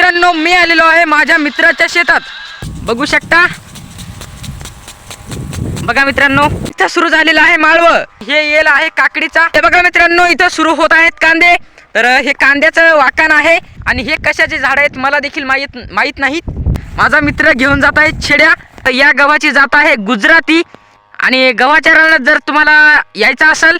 मित्रांनो मी आलेलो आहे माझ्या मित्राच्या शेतात. बघू शकता? बघा मित्रांनो इथं सुरू झालेलं आहे माळव. हे येल आहे काकडीचा. हे बघा मित्रांनो इथं सुरू होत आहेत कांदे. तर हे कांद्याचं वाकण आहे आणि हे कशाचे झाड आहेत मला देखील माहीत माहीत नाहीत. माझा मित्र घेऊन जात आहे छेड्या. तर या गव्हाची जात आहे गुजराती. आणि गव्हाच्या रानात जर तुम्हाला यायचं असेल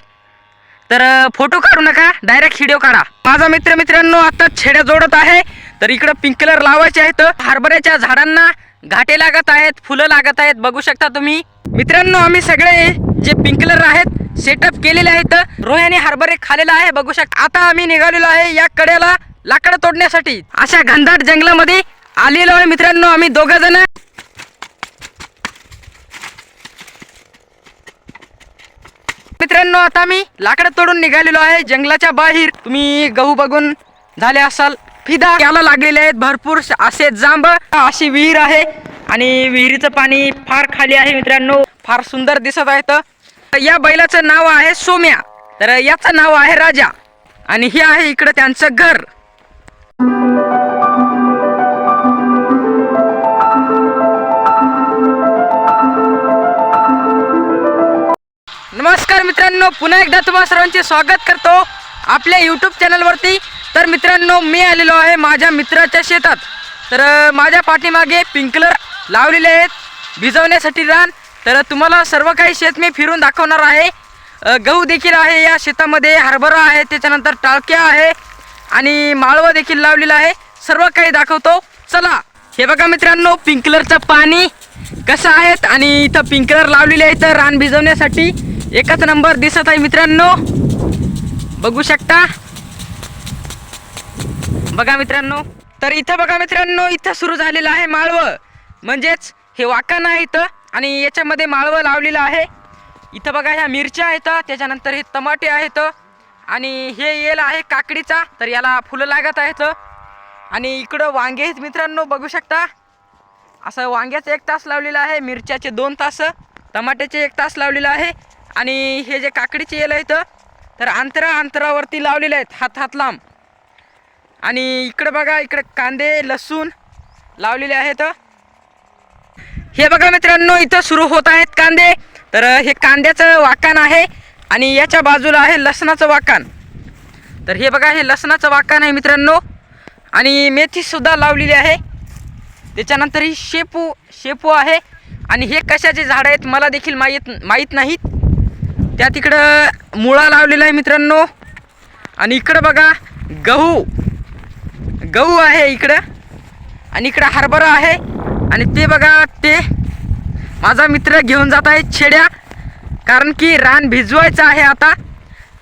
तर फोटो काढू नका. डायरेक्ट व्हिडिओ काढा. माझा मित्र मित्रांनो आता छेड्या जोडत आहे. तर इकडं पिंक कलर लावायचे आहेत. हरभऱ्याच्या झाडांना घाटे लागत आहेत फुलं लागत आहेत. बघू शकता तुम्ही. मित्रांनो आम्ही सगळे जे पिंक कलर आहेत सेटअप केलेले आहेत. रोह्याने हरभरे खालेला आहे बघू शकता. आता आम्ही निघालेलो आहे या कड्याला लाकडं तोडण्यासाठी. अशा घनदाट जंगलामध्ये आलेलो आहे मित्रांनो आम्ही दोघ जण मित्रांनो आता मी लाकडं तोडून निघालेलो आहे जंगलाच्या बाहेर. तुम्ही गहू बघून झाले असाल. फिदा याला लागलेले आहेत भरपूर असे जांब. अशी विहीर आहे आणि विहिरीचं पाणी फार खाली आहे मित्रांनो. फार सुंदर दिसत आहे तर या बैलाचं नाव आहे सोम्या. तर याचं नाव आहे राजा. आणि हे आहे इकडं त्यांचं घर. नमस्कार मित्रांनो. पुन्हा एकदा तुम्हा सर्वांचे स्वागत करतो. आपल्या यूट्यूब चॅनलवरती तर मित्रांनो मी आलेलो आहे माझ्या मित्राच्या शेतात. तर माझ्या पाठीमागे पिंकलर लावलेले आहेत. भिजवण्यासाठी रान. तर तुम्हाला सर्व काही शेत मी फिरून दाखवणार आहे. गहू देखील आहे या शेतामध्ये हरभरा आहे त्याच्यानंतर टाळक्या आहे आणि माळवं देखील लावलेला आहे. सर्व काही दाखवतो. चला हे बघा मित्रांनो पिंकलरचं पाणी कसं आहेत आणि इथं पिंकलर लावलेले आहे तर रान भिजवण्यासाठी एकच नंबर दिसत आहे मित्रांनो. बघू शकता. बघा मित्रांनो तर इथं बघा मित्रांनो इथं सुरू झालेलं आहे माळवं. म्हणजेच हे वाकण आहे इथं आणि याच्यामध्ये माळवं लावलेलं आहे. इथं बघा ह्या मिरच्या आहेत त्याच्यानंतर हे टमाटे आहेत आणि हे येल आहे काकडीचा तर याला फुलं लागत आहेत. आणि इकडं वांगे आहेत मित्रांनो बघू शकता. असं वांग्याचं एक तास लावलेलं आहे मिरच्याचे दोन तास टमाट्याचे एक तास लावलेलं आहे आणि हे जे काकडीचे येल आहेत तर अंतरा अंतरावरती लावलेले आहेत हात हात लांब. आणि इकडं बघा इकडं कांदे लसूण लावलेले आहेत. हे बघा मित्रांनो इथं सुरू होत आहेत कांदे. तर हे कांद्याचं वाकाण आहे आणि याच्या बाजूला आहे लसणाचं वाकाण. तर हे बघा हे लसणाचं वाकण आहे मित्रांनो. आणि मेथीसुद्धा लावलेली आहे. त्याच्यानंतर ही शेपू शेपू आहे. आणि हे कशाचे झाड आहेत मला देखील माहीत माहीत नाहीत. त्या तिकडं मुळा लावलेला आहे मित्रांनो. आणि इकडं बघा गहू. गहू आहे इकडं आणि इकडं हरभरा आहे. आणि ते बघा ते माझा मित्र घेऊन जात आहे छेड्या. कारण की रान भिजवायचं आहे आता.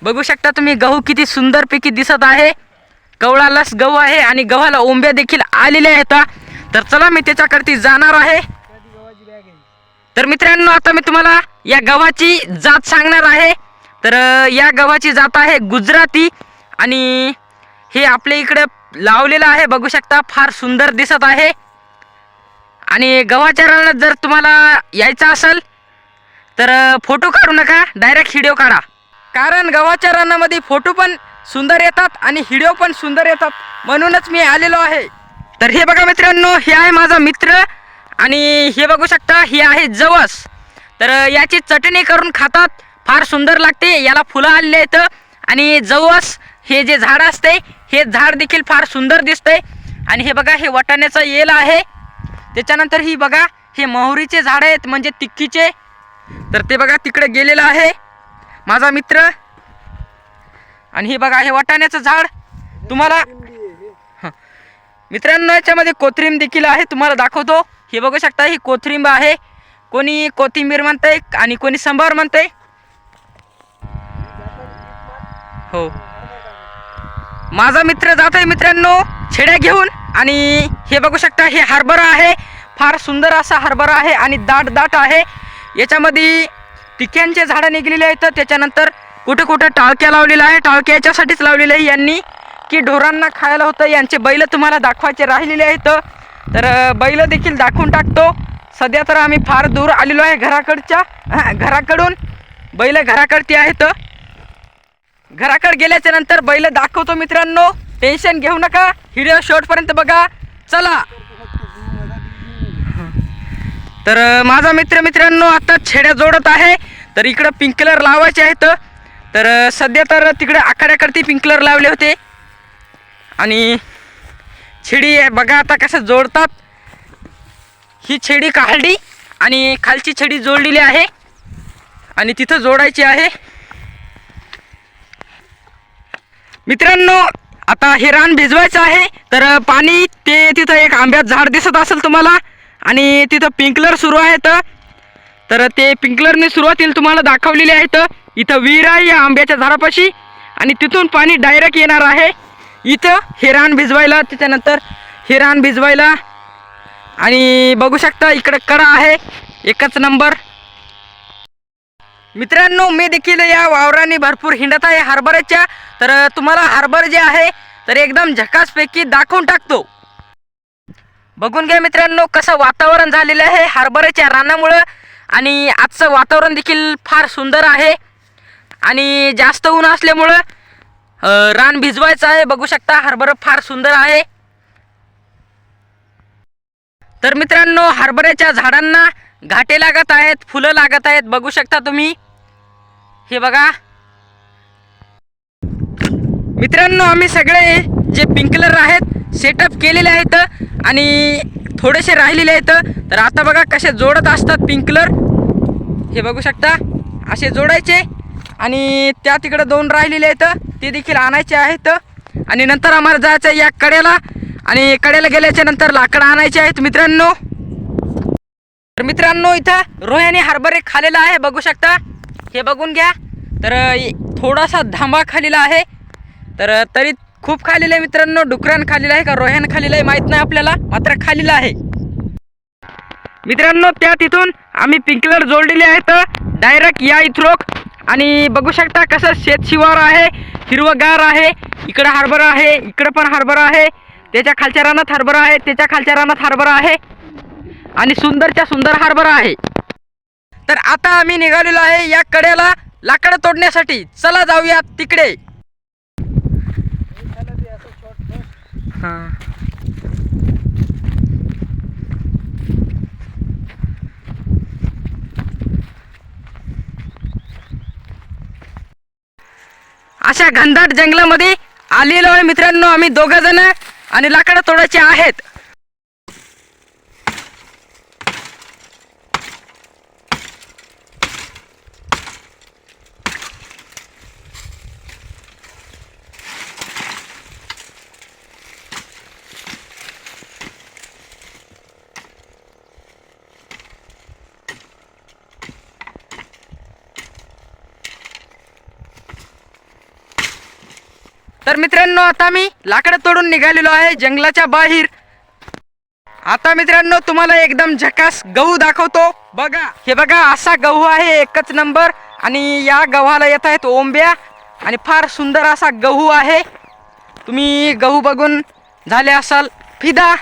बघू शकता तुम्ही गहू किती सुंदरपैकी दिसत आहे. कवळालाच गहू आहे आणि गव्हाला ओंब्या देखील आलेल्या आहेत. तर चला मी त्याच्याकडती जाणार आहे. तर मित्रांनो आता मी तुम्हाला या गव्हाची जात सांगणार आहे. तर या गव्हाची जात आहे गुजराती. आणि हे आपल्या इकडं लावलेलं आहे. बघू शकता फार सुंदर दिसत आहे. आणि गव्हाच्या रानात जर तुम्हाला यायचं असेल तर फोटो काढू नका. डायरेक्ट व्हिडिओ काढा. कारण गव्हाच्या रानामध्ये फोटो पण सुंदर येतात आणि व्हिडिओ पण सुंदर येतात. म्हणूनच मी आलेलो आहे. तर हे बघा मित्रांनो हे आहे माझा मित्र. आणि हे बघू शकता हे आहे जवस. तर याची चटणी करून खातात. फार सुंदर लागते. याला फुलं आलेले आहेत. आणि जवस हे जे झाड असते हे झाड देखील फार सुंदर दिसतंय. आणि हे बघा हे वाटाण्याचं येल आहे. त्याच्यानंतर ही बघा हे मोहरीचे झाड आहेत म्हणजे तिक्कीचे तर ते बघा तिकडे गेलेलं आहे. माझा मित्र. आणि हे बघा हे वाटाण्याचं झाड. तुम्हाला मित्रांनो याच्यामध्ये कोथिंबीर देखील आहे तुम्हाला दाखवतो. हे बघू शकता ही कोथिंब आहे. कोणी कोथिंबीर म्हणतंय आणि कोणी संभार म्हणतंय. हो. माझा मित्र जात आहे मित्रांनो. छेड्या घेऊन. आणि हे बघू शकता हे हरभरा आहे. फार सुंदर असा हरभरा आहे आणि दाट दाट आहे. याच्यामध्ये टिक्यांचे झाडं निघलेले आहेत. त्याच्यानंतर कुठं कुठं टाळक्या लावलेला आहे टाळक्या याच्यासाठीच लावलेलं आहे यांनी. की ढोरांना खायला होतं. यांचे बैल तुम्हाला दाखवायचे राहिलेले आहेत. तर बैल देखील दाखवून टाकतो. सध्या तर आम्ही फार दूर आलेलो आहे घराकडच्या घराकडून. बैल घराकडती आहेत. घराकडे गेल्याच्यानंतर बैल दाखवतो मित्रांनो. टेन्शन घेऊ नका. व्हिडिओ शेवटपर्यंत बघा. चला. तर माझा मित्र मित्रांनो आता छेड्या जोडत आहे. तर इकडं पिंक कलर लावायचे आहेत. तर सध्या तर तिकडे आखाड्याकडती पिंक कलर लावले होते. आणि छेडी आहे. बघा आता कसं जोडतात. ही छेडी काढली आणि खालची छेडी जोडलेली आहे. आणि तिथं जोडायची आहे. मित्रांनो आता हे रान भिजवायचं आहे. तर पाणी ते तिथं एक आंब्यात झाड दिसत असेल तुम्हाला. आणि तिथं पिंकलर सुरू आहेत. तर ते पिंकलरने सुरुवातीला तुम्हाला दाखवलेले आहेत. इथं विहीर आहे या आंब्याच्या झाडापाशी. आणि तिथून पाणी डायरेक्ट येणार आहे. इथं हे रान भिजवायला त्याच्यानंतर हे रान भिजवायला. आणि बघू शकता इकडं कडा आहे. एकच नंबर. मित्रांनो मी देखील या वावराने भरपूर हिंडत आहे हरभऱ्याच्या. तर तुम्हाला हरभर जे आहे तर एकदम झकासपैकी दाखवून टाकतो. बघून घ्या मित्रांनो कसं वातावरण झालेलं आहे हरभऱ्याच्या रानामुळं. आणि आजचं वातावरण देखील फार सुंदर आहे. आणि जास्त ऊन असल्यामुळं रान भिजवायचं आहे. बघू शकता हार्बर फार सुंदर आहे. तर मित्रांनो हरभऱ्याच्या झाडांना घाटे लागत आहेत फुलं लागत आहेत बघू शकता तुम्ही. हे बघा. मित्रांनो आम्ही सगळे जे पिंकलर आहेत सेटअप केलेले आहेत आणि थोडेसे राहिलेले आहेत. तर आता बघा कसे जोडत असतात पिंकलर. हे बघू शकता. असे जोडायचे आणि त्या तिकडे दोन राहिलेले आहेत. ते देखील आणायचे आहेत. आणि नंतर आम्हाला जायचं या कड्याला. आणि कड्याला गेल्याच्यानंतर लाकडं आणायचे आहेत मित्रांनो. तर मित्रांनो इथं रोह्याने हरभरे खालेला आहे. बघू शकता. हे बघून घ्या. तर थोडासा धांबा खालेला आहे. तर तरी खूप खालेलं आहे मित्रांनो. डुकरान खालेलं आहे का रोह्यान खालेलं आहे माहीत नाही आपल्याला. मात्र खालेलं आहे. मित्रांनो त्या तिथून आम्ही पिंकलर जोडलेले आहेत. डायरेक्ट या इथरोक. आणि बघू शकता कसं शेतशिवार आहे हिरवगार आहे. इकडं हरभरा आहे इकडं पण हरभरा आहे. त्याच्या खालच्या रानात हरभरा आहे त्याच्या खालच्या रानात हरभरा आहे. आणि सुंदरच्या सुंदर हरभरा आहे. तर आता आम्ही निघालेलो आहे या कड्याला लाकडं तोडण्यासाठी. चला जाऊया तिकडे. हां. अशा घनदाट जंगलामध्ये आलेलो आहे मित्रांनो आम्ही दोघं जण आणि लाकडं तोडायचे आहेत. तर मित्रांनो आता मी लाकडं तोडून निघालेलो आहे जंगलाच्या बाहेर. आता मित्रांनो तुम्हाला एकदम झकास गहू दाखवतो. बघा हे बघा असा गहू आहे एकच नंबर. आणि या गव्हाला येत आहेत ओंब्या. आणि फार सुंदर असा गहू आहे. तुम्ही गहू बघून झाले असाल. फिदा.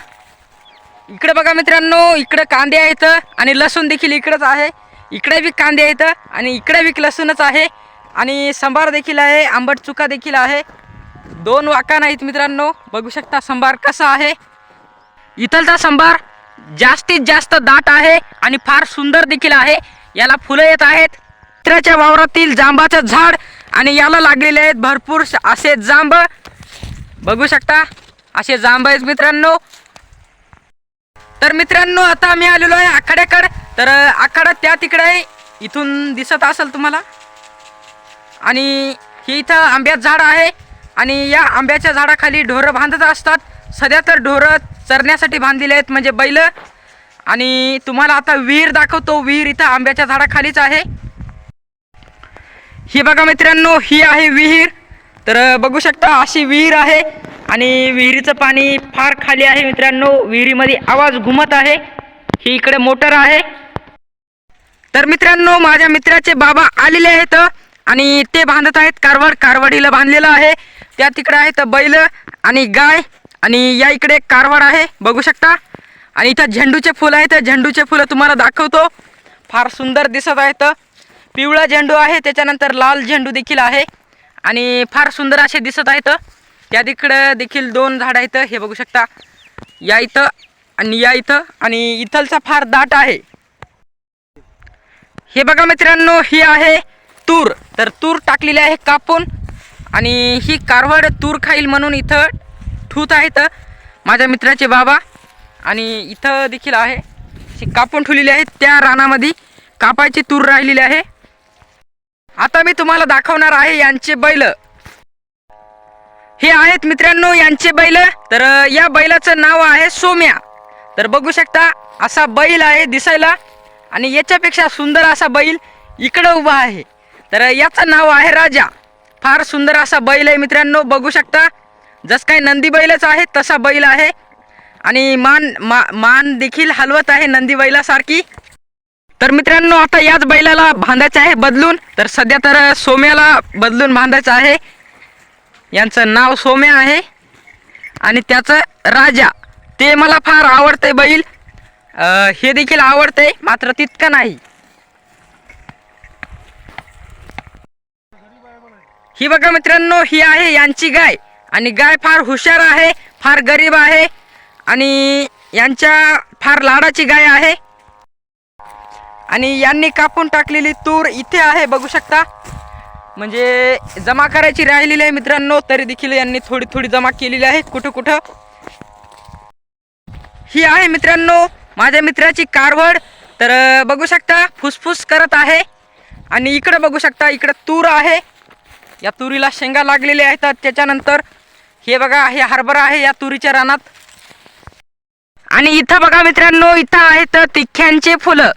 इकडे बघा मित्रांनो इकडे कांदे आहेत आणि लसूण देखील इकडेच आहे. इकडे बी कांदे आहेत आणि इकडे बी लसूणच आहे. आणि सांबार देखील आहे आंबट चुका देखील आहे. दोन वाका नाहीत मित्रांनो. बघू शकता संभार कसा आहे. इथलचा संभार जास्तीत जास्त दाट आहे आणि फार सुंदर देखील आहे. याला फुलं येत आहेत. मित्राच्या वावरातील जांबाचं झाड आणि याला लागलेले आहेत भरपूर असे जांब. बघू शकता असे जांब आहेत मित्रांनो. तर मित्रांनो आता आम्ही आलेलो आहे आखाड्याकडे. तर आखाडा त्या तिकडे आहे. इथून दिसत असेल तुम्हाला. आणि हे इथं आंब्याचं झाड आहे. आणि या आंब्याच्या झाडाखाली ढोरं बांधत असतात. सध्या तर ढोरं चरण्यासाठी बांधलेले आहेत म्हणजे बैल. आणि तुम्हाला आता विहीर दाखवतो. विहीर इथं आंब्याच्या झाडाखालीच आहे. ही बघा मित्रांनो ही आहे विहीर. तर बघू शकता अशी विहीर आहे. आणि विहिरीचं पाणी फार खाली आहे मित्रांनो. विहिरीमध्ये आवाज घुमत आहे. ही इकडे मोटर आहे. तर मित्रांनो माझ्या मित्राचे बाबा आलेले आहेत. आणि ते बांधत आहेत. कारवड कारवडीला बांधलेलं आहे. त्या तिकडे आहेत बैल आणि गाय आणि या इकडे कारवार आहे बघू शकता. आणि इथं झेंडूचे फुलं आहेत झेंडूचे फुलं तुम्हाला दाखवतो. फार सुंदर दिसत आहेत. पिवळा झेंडू आहे त्याच्यानंतर लाल झेंडू देखील आहे. आणि फार सुंदर असे दिसत आहेत. त्या तिकडं देखील दोन झाडं आहेत हे बघू शकता. या इथं आणि या इथं आणि इथलचा फार दाट आहे. हे बघा मित्रांनो ही आहे तूर. तर तूर टाकलेली आहे कापून. आणि ही कारवड तूर खाईल म्हणून इथं ठूत आहेत माझ्या मित्राचे बाबा. आणि इथं देखील आहे. ही कापून ठेवलेली आहे त्या रानामध्ये कापायची तूर राहिलेली आहे. आता मी तुम्हाला दाखवणार आहे यांचे बैल. हे आहेत मित्रांनो यांचे बैल. तर या बैलाचं नाव आहे सोम्या. तर बघू शकता असा बैल आहे दिसायला. आणि याच्यापेक्षा सुंदर असा बैल इकडं उभा आहे. तर याचं नाव आहे राजा. फार सुंदर असा बैल आहे मित्रांनो बघू शकता. जस काही नंदी बैलच आहे तसा बैल आहे. आणि मान मा मान देखील हलवत आहे नंदी बैलासारखी. तर मित्रांनो आता याच बैलाला बांधायचं आहे बदलून. तर सध्या तर सोम्याला बदलून बांधायचं आहे. यांचं नाव सोम्या आहे. आणि त्याचं राजा ते मला फार आवडते बैल. हे देखील आवडते मात्र तितकं नाही. ही बघा मित्रांनो ही आहे यांची गाय. आणि गाय फार हुशार आहे फार गरीब आहे आणि यांच्या फार लाडाची गाय आहे. आणि यांनी कापून टाकलेली तूर इथे आहे बघू शकता. म्हणजे जमा करायची राहिलेली आहे मित्रांनो तरी देखील यांनी थोडी थोडी जमा केलेली आहे कुठं कुठं. ही आहे मित्रांनो माझ्या मित्राची कारवड. तर बघू शकता फुसफुस करत आहे. आणि इकडं बघू शकता इकडं तूर आहे. या तुरीला शेंगा लागलेल्या आहेत. त्याच्यानंतर हे बघा हे हरभरा आहे या तुरीच्या रानात. आणि इथं बघा मित्रांनो इथं आहेत तिख्यांचे फुलं.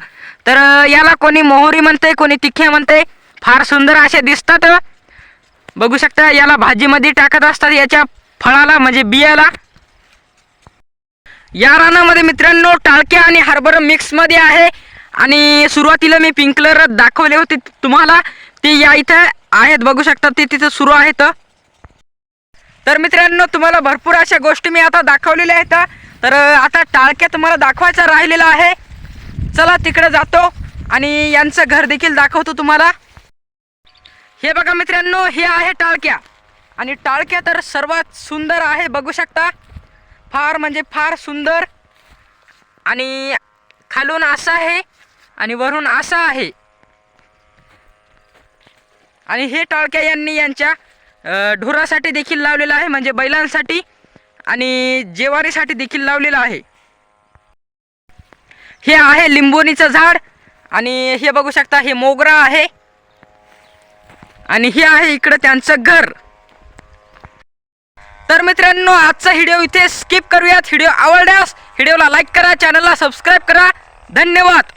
तर याला कोणी मोहरी म्हणते कोणी तिख्या म्हणते फार सुंदर असे दिसतात. बघू शकता याला भाजीमध्ये टाकत असतात याच्या फळाला म्हणजे बियाला. या रानामध्ये मित्रांनो टाळक्या आणि हरभरा मिक्समध्ये आहे. आणि सुरुवातीला मी पिंक कलर दाखवले होते तुम्हाला. ते या इथं आहेत बघू शकता ते तिथं सुरू आहेत. तर मित्रांनो तुम्हाला भरपूर अशा गोष्टी मी आता दाखवलेल्या आहेत. तर आता टाळक्या तुम्हाला दाखवायचा राहिलेला आहे. चला तिकडे जातो आणि यांचं घर देखील दाखवतो तुम्हाला. हे बघा मित्रांनो हे आहे टाळक्या. आणि टाळक्या तर सर्वात सुंदर आहे बघू शकता. फार म्हणजे फार सुंदर. आणि खालून असं आहे आणि वरून असं आहे. आणि हे टाळक्या यांनी यांच्या ढोरासाठी देखील लावलेलं आहे म्हणजे बैलांसाठी आणि जेवारीसाठी देखील लावलेलं आहे. हे आहे लिंबोनीचं झाड आणि हे बघू शकता हे मोगरा आहे. आणि हे आहे इकडं त्यांचं घर. तर मित्रांनो आजचा व्हिडिओ इथे स्किप करूयात. व्हिडिओ आवडल्यास व्हिडिओला लाईक करा चॅनलला सबस्क्राईब करा. धन्यवाद!